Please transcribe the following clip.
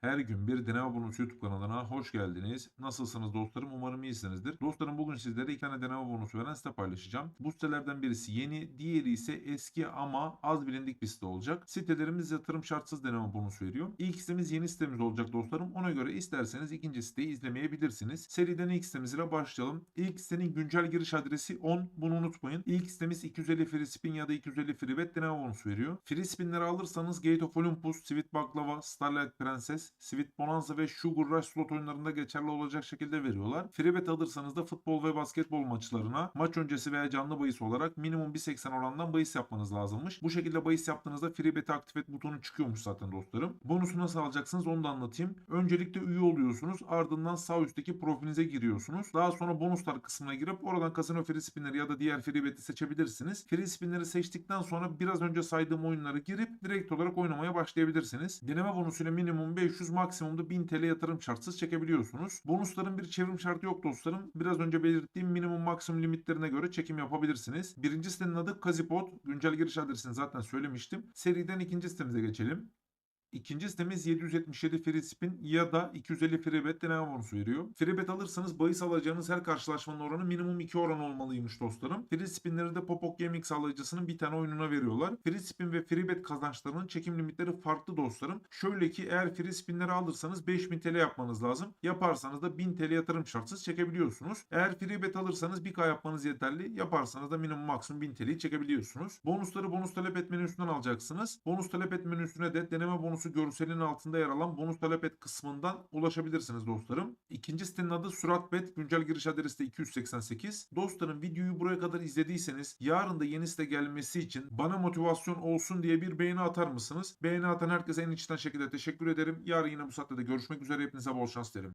Her gün bir deneme bonusu YouTube kanalına hoş geldiniz. Nasılsınız dostlarım? Umarım iyisinizdir. Dostlarım bugün sizlere iki tane deneme bonusu veren site paylaşacağım. Bu sitelerden birisi yeni, diğeri ise eski ama az bilindik bir site olacak. Sitelerimiz yatırım şartsız deneme bonusu veriyor. İlk sitemiz yeni sitemiz olacak dostlarım. Ona göre isterseniz ikinci siteyi izlemeyebilirsiniz. Seriden ilk sitemiz ile başlayalım. İlk sitenin güncel giriş adresi 10. Bunu unutmayın. İlk sitemiz 250 free spin ya da 250 free bet deneme bonusu veriyor. Free spinleri alırsanız Gate of Olympus, Sweet Baklava, Starlight Princess, Sweet Bonanza ve Sugar Rush slot oyunlarında geçerli olacak şekilde veriyorlar. Free bet alırsanız da futbol ve basketbol maçlarına maç öncesi veya canlı bahis olarak minimum 1.80 orandan bahis yapmanız lazımmış. Bu şekilde bahis yaptığınızda free bet'i aktif et butonu çıkıyormuş zaten dostlarım. Bonusu nasıl alacaksınız onu da anlatayım. Öncelikle üye oluyorsunuz. Ardından sağ üstteki profilinize giriyorsunuz. Daha sonra bonuslar kısmına girip oradan kasino free spinleri ya da diğer free bet'i seçebilirsiniz. Free spinleri seçtikten sonra biraz önce saydığım oyunları girip direkt olarak oynamaya başlayabilirsiniz. Deneme bonusuyla minimum 500 maksimumda 1000 TL yatırım şartsız çekebiliyorsunuz. Bonusların bir çevrim şartı yok dostlarım. Biraz önce belirttiğim minimum maksimum limitlerine göre çekim yapabilirsiniz. Birinci sitenin adı Kazipod. Güncel giriş adresini zaten söylemiştim. Seriden ikinci sitemize geçelim. İkinci sitemiz 777 free spin ya da 250 free bet deneme bonusu veriyor. Free bet alırsanız bahis alacağınız her karşılaşmanın oranı minimum 2 oran olmalıymış dostlarım. Free spinleri de Popok Gaming sağlayıcısının bir tane oyununa veriyorlar. Free spin ve free bet kazançlarının çekim limitleri farklı dostlarım. Şöyle ki eğer free spinleri alırsanız 5000 TL yapmanız lazım. Yaparsanız da 1000 TL yatırım şartsız çekebiliyorsunuz. Eğer free bet alırsanız 1K yapmanız yeterli. Yaparsanız da minimum maksimum 1000 TL'yi çekebiliyorsunuz. Bonusları bonus talep et menüsünden alacaksınız. Bonus talep et menüsüne de deneme bonusu görselinin altında yer alan bonus talep et kısmından ulaşabilirsiniz dostlarım. İkinci sitenin adı Suratbet. Güncel giriş adresi de 288. Dostlarım videoyu buraya kadar izlediyseniz yarın da yeni site gelmesi için bana motivasyon olsun diye bir beğeni atar mısınız? Beğeni atan herkese en içten şekilde teşekkür ederim. Yarın yine bu saatte de görüşmek üzere. Hepinize bol şans dilerim.